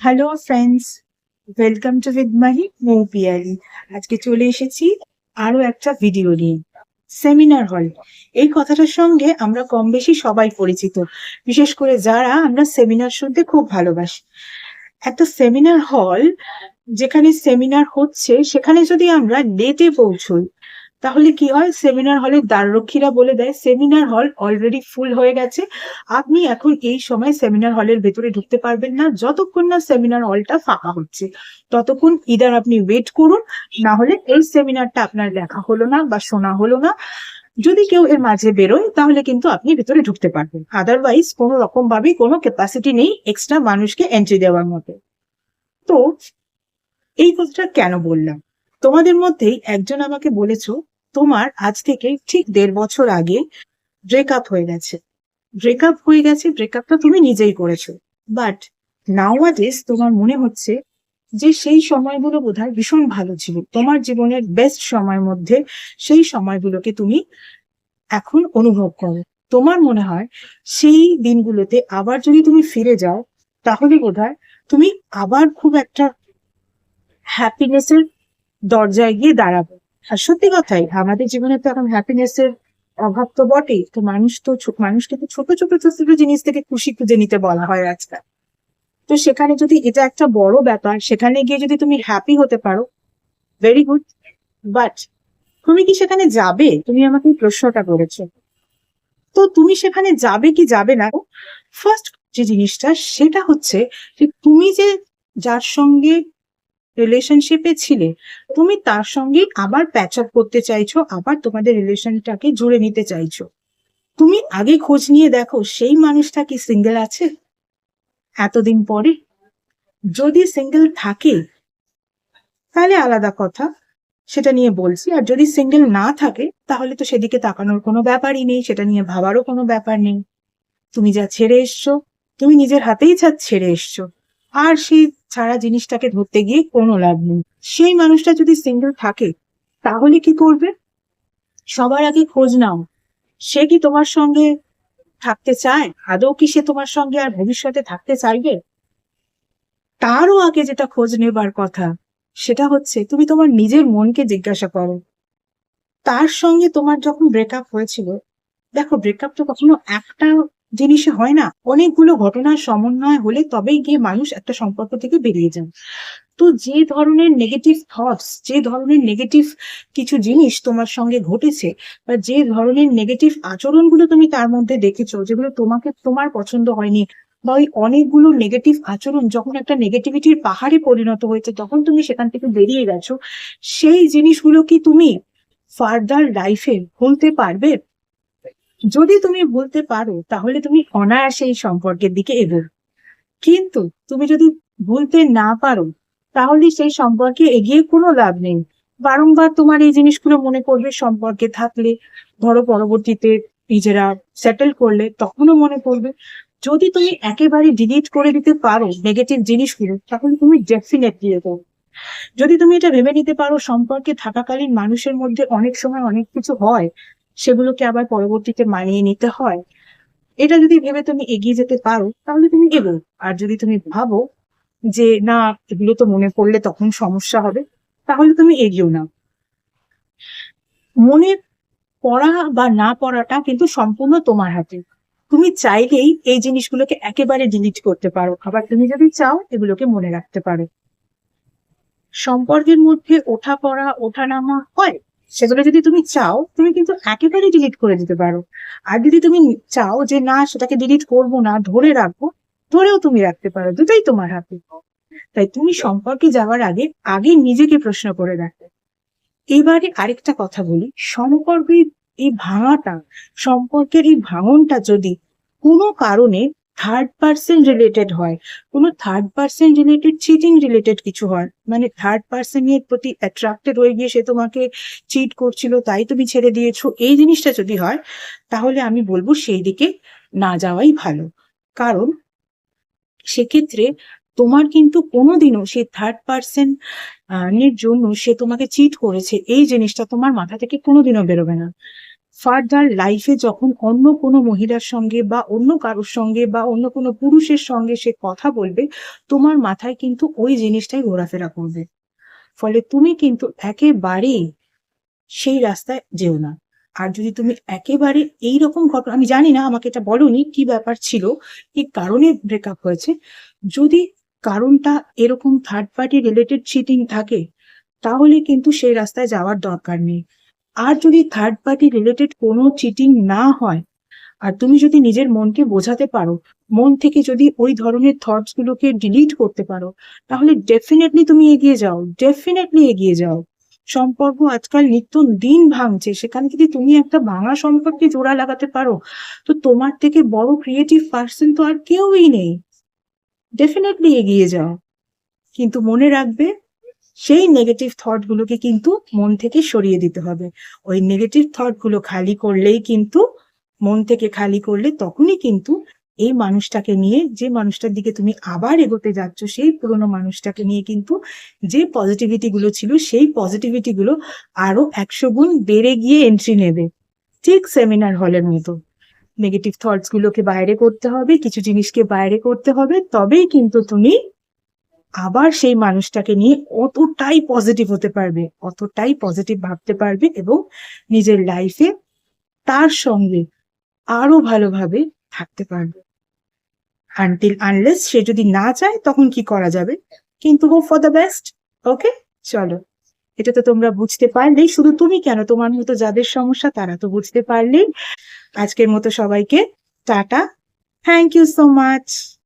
Hello friends welcome to with Mahi Mou Piyari আজকে চলে এসেছি আরও একটা ভিডিও নিয়ে সেমিনার হল এই কথাটার সঙ্গে আমরা কম বেশি সবাই পরিচিত। বিশেষ করে যারা আমরা সেমিনার শুনতে খুব ভালোবাসি। একটা সেমিনার হল যেখানে সেমিনার হচ্ছে, সেখানে যদি আমরা লেটে পৌঁছই তাহলে কি হয়? সেমিনার হলে দ্বাররক্ষীরা বলে দেয় সেমিনার হল অলরেডি ফুল হয়ে গেছে। আপনি এখন এই সময় সেমিনার হলের ভেতরে ঢুকতে পারবেন না। যতক্ষণ না সেমিনার হলটা ফাঁকা হচ্ছে, ততক্ষণ ইদার আপনি ওয়েট করুন, না হলে এই সেমিনারটা আপনার দেখা হলো না বা শোনা হলো না। যদি কেউ এর মাঝে বেরোয়, তাহলে কিন্তু আপনি ভেতরে ঢুকতে পারবেন। আদারওয়াইজ কোনো রকম ভাবে কোনো ক্যাপাসিটি নেই এক্সট্রা মানুষকে এন্ট্রি দেওয়ার মতো। তো, এই কথাটা কেন বললাম? তোমাদের মধ্যেই একজন আমাকে বলেছ তোমার আজ থেকে ঠিক দেড় বছর আগে ব্রেকআপ হয়ে গেছে। ব্রেকআপ হয়ে গেছে ব্রেকআপটা তুমি নিজেই করেছ। বাট নাও তোমার মনে হচ্ছে যে সেই সময়গুলো বোধহয় ভীষণ ভালো ছিল। তোমার জীবনের বেস্ট সময়ের মধ্যে সেই সময়গুলোকে তুমি এখন অনুভব করো। তোমার মনে হয় সেই দিনগুলোতে আবার যদি তুমি ফিরে যাও, তাহলে বোধহয় তুমি আবার খুব একটা হ্যাপিনেসের দরজায় গিয়ে দাঁড়াবে। আর সত্যি কথাই, আমাদের জীবনে তো এখন হ্যাপিনেসের অভাব তো বটেই। তো মানুষ তো মানুষকে তো ছোট ছোট ছোট ছোট জিনিস থেকে খুশি খুঁজে নিতে বলা হয় আজকাল। তো সেখানে যদি এটা একটা বড় ব্যাপার, সেখানে গিয়ে যদি তুমি হ্যাপি হতে পারো ভেরি গুড বাট তুমি কি সেখানে যাবে? তুমি আমাকে প্রশ্নটা করেছ। তো তুমি সেখানে যাবে কি যাবে না? ফার্স্ট যে জিনিসটা, সেটা হচ্ছে যে তুমি যে যার সঙ্গে রিলেশনশিপে ছিলে, তুমি তার সঙ্গে আবার প্যাচ আপ করতে চাইছো, আবার তোমাদের রিলেশনটাকে জুড়ে নিতে চাইছো। তুমি আগে খোঁজ নিয়ে দেখো, সেই মানুষটা কি সিঙ্গেল আছে? এতদিন পরে। যদি সিঙ্গেল থাকে, তাহলে আলাদা কথা। সেটা নিয়ে বলছি, আর যদি সিঙ্গেল না থাকে, তাহলে তো সেদিকে তাকানোর কোনো ব্যাপারই নেই, সেটা নিয়ে ভাবারও কোনো ব্যাপার নেই। তুমি যা ছেড়ে এসছো, তুমি নিজের হাতেই যা ছেড়ে এসছো। আর সেই ছাড়া জিনিসটাকে ধরতে গিয়ে কোনো লাভ নেই। সেই মানুষটা যদি সিঙ্গেল থাকে, তাহলে কি করবে? সবার আগে খোঁজ নাও। সে কি তোমার সঙ্গে থাকতে চায়? আদৌ কি সে তোমার সঙ্গে আর ভবিষ্যতে থাকতে চাইবে? তারও আগে যেটা খোঁজ নেবার কথা, সেটা হচ্ছে তুমি তোমার নিজের মনকে জিজ্ঞাসা করো। তার সঙ্গে তোমার যখন ব্রেকআপ হয়েছিল, দেখো ব্রেকআপ তো কখনো একটা জিনিসে হয় না। অনেকগুলো ঘটনার সমন্বয় হলে তবেই গিয়ে মানুষ একটা সম্পর্ক থেকে বেরিয়ে যান তো যে ধরনের নেগেটিভ থটস যে ধরনের নেগেটিভ কিছু জিনিস তোমার সঙ্গে ঘটেছে বা যে ধরনের নেগেটিভ আচরণগুলো তুমি তার মধ্যে দেখেছ, যেগুলো তোমাকে তোমার পছন্দ হয়নি বা ওই অনেকগুলো নেগেটিভ আচরণ যখন একটা নেগেটিভিটির পাহাড়ে পরিণত হয়েছে, তখন তুমি সেখান থেকে বেরিয়ে গেছো। সেই জিনিসগুলো কি তুমি ফার্দার লাইফে ভুলতে পারবে? যদি তুমি বলতে পারো, তাহলে তুমি অনায়াসে এই সম্পর্কের দিকে এগোবে। কিন্তু তুমি যদি ভুলতে না পারো, তাহলে সেই সম্পর্কে এগিয়ে কোনো লাভ নেই। বারংবার তোমার এই জিনিসগুলো মনে করবে সম্পর্কে থাকলে। ধরো পরবর্তীতে নিজেরা সেটেল করলে তখনও মনে করবে যদি তুমি একেবারে ডিলিট করে দিতে পারো নেগেটিভ জিনিসগুলো, তাহলে তুমি ডেফিনেটলি এগোবে। যদি তুমি এটা ভেবে নিতে পারো সম্পর্কে থাকাকালীন মানুষের মধ্যে অনেক সময় অনেক কিছু হয় সেগুলোকে আবার পরবর্তীতে মানিয়ে নিতে হয়। এটা যদি ভেবে তুমি এগিয়ে যেতে পারো, তাহলে তুমি এগো আর যদি তুমি ভাবো যে, না, এগুলো তো মনে পড়লে তখন সমস্যা হবে, তাহলে তুমি এগিয়েও না মনে পড়া বা না পড়াটা কিন্তু সম্পূর্ণ তোমার হাতে। তুমি চাইলেই এই জিনিসগুলোকে একেবারে ডিলিট করতে পারো। আবার তুমি যদি চাও, এগুলোকে মনে রাখতে পারো। সম্পর্কের মধ্যে ওঠা পড়া ওঠা নামা হয়? সেগুলো যদি তুমি চাও, তুমি কিন্তু একেবারে ডিলিট করে দিতে পারো। আর যদি তুমি চাও যে না, সেটাকে ডিলিট করব না, ধরে রাখব, ধরেও তুমি রাখতে পারো, দুটাই তোমার হাতে। তাই তুমি সম্পর্কে যাওয়ার আগে আগে নিজেকে প্রশ্ন করে রাখো এবারে আরেকটা কথা বলি সম্পর্কের এই ভাঙাটা, সম্পর্কের এই ভাঙনটা যদি কোনো কারণে থার্ড পার্সন রিলেটেড হয়। কোনো third person related cheating related কিছু হয়। মানে থার্ড পার্সনের প্রতি অ্যাট্রাক্টেড হয়ে গিয়ে সে তোমাকে চিট করছিল, তাই তুমি ছেড়ে দিয়েছ, এই জিনিসটা যদি হয়, তাহলে আমি বলব সেই দিকে না যাওয়াই ভালো। কারণ সেক্ষেত্রে তোমার কিন্তু কোনোদিনও সেই থার্ড পার্সন এর জন্য সে তোমাকে চিট করেছে, এই জিনিসটা তোমার মাথা থেকে কোনোদিনও বেরোবে না। ফার্দার লাইফে যখন অন্য কোনো মহিলার সঙ্গে বা অন্য কারোর সঙ্গে বা অন্য কোনো পুরুষের সঙ্গে সে কথা বলবে, তোমার মাথায় কিন্তু ওই জিনিসটাই ঘোরাফেরা করবে। ফলে তুমি কিন্তু একেবারেই সেই রাস্তায় যেও না। আর যদি তুমি একেবারে এই রকম ঘটনা, আমি জানি না আমাকে এটা বলনি কি ব্যাপার ছিল, কি কারণে ব্রেকআপ হয়েছে। যদি কারণটা এরকম থার্ড পার্টি রিলেটেড চিটিং থাকে, তাহলে কিন্তু সেই রাস্তায় যাওয়ার দরকার নেই। আর যদি থার্ড পার্টি রিলেটেড কোনো চিটিং না হয়, আর তুমি যদি নিজের মনকে বোঝাতে পারো, মন থেকে যদি ওই ধরনের থটস গুলোকে ডিলিট করতে পারো, তাহলে ডেফিনেটলি তুমি এগিয়ে যাও ডেফিনেটলি এগিয়ে যাও। সম্পর্ক আজকাল নিত্য দিন ভাঙছে, সেখানে যদি তুমি একটা ভাঙা সম্পর্কে জোড়া লাগাতে পারো, তো তোমার থেকে বড় ক্রিয়েটিভ পার্সন তো আর কেউই নেই। ডেফিনেটলি এগিয়ে যাও। কিন্তু মনে রাখবে সেই নেগেটিভ থট গুলোকে কিন্তু মন থেকে সরিয়ে দিতে হবে। ওই নেগেটিভ থটগুলো খালি করলেই কিন্তু, মন থেকে খালি করলে তখনই কিন্তু এই মানুষটাকে নিয়ে, যে মানুষটার দিকে তুমি আবার এগোতে যাচ্ছ, সেই পুরনো মানুষটাকে নিয়ে কিন্তু যে পজিটিভিটি গুলো ছিল, সেই পজিটিভিটি গুলো আরও একশো গুণ বেড়ে গিয়ে এন্ট্রি নেবে। ঠিক সেমিনার হলের মতো। নেগেটিভ থটস গুলোকে বাইরে করতে হবে, কিছু জিনিসকে বাইরে করতে হবে, তবেই কিন্তু তুমি আবার সেই মানুষটাকে নিয়ে অতটাই পজিটিভ হতে পারবে, অতটাই পজিটিভ ভাবতে পারবে এবং নিজের লাইফে তার সঙ্গে আরও ভালোভাবে থাকতে পারবে। আনটিল আনলেস সে যদি না চায়, তখন কি করা যাবে? কিন্তু hope for the best okay চলো, এটা তো তোমরা বুঝতে পারলেই, শুধু তুমি কেন? তোমার মতো যাদের সমস্যা, তারা তো বুঝতে পারলেই। আজকের মতো সবাইকে tata. Thank you so much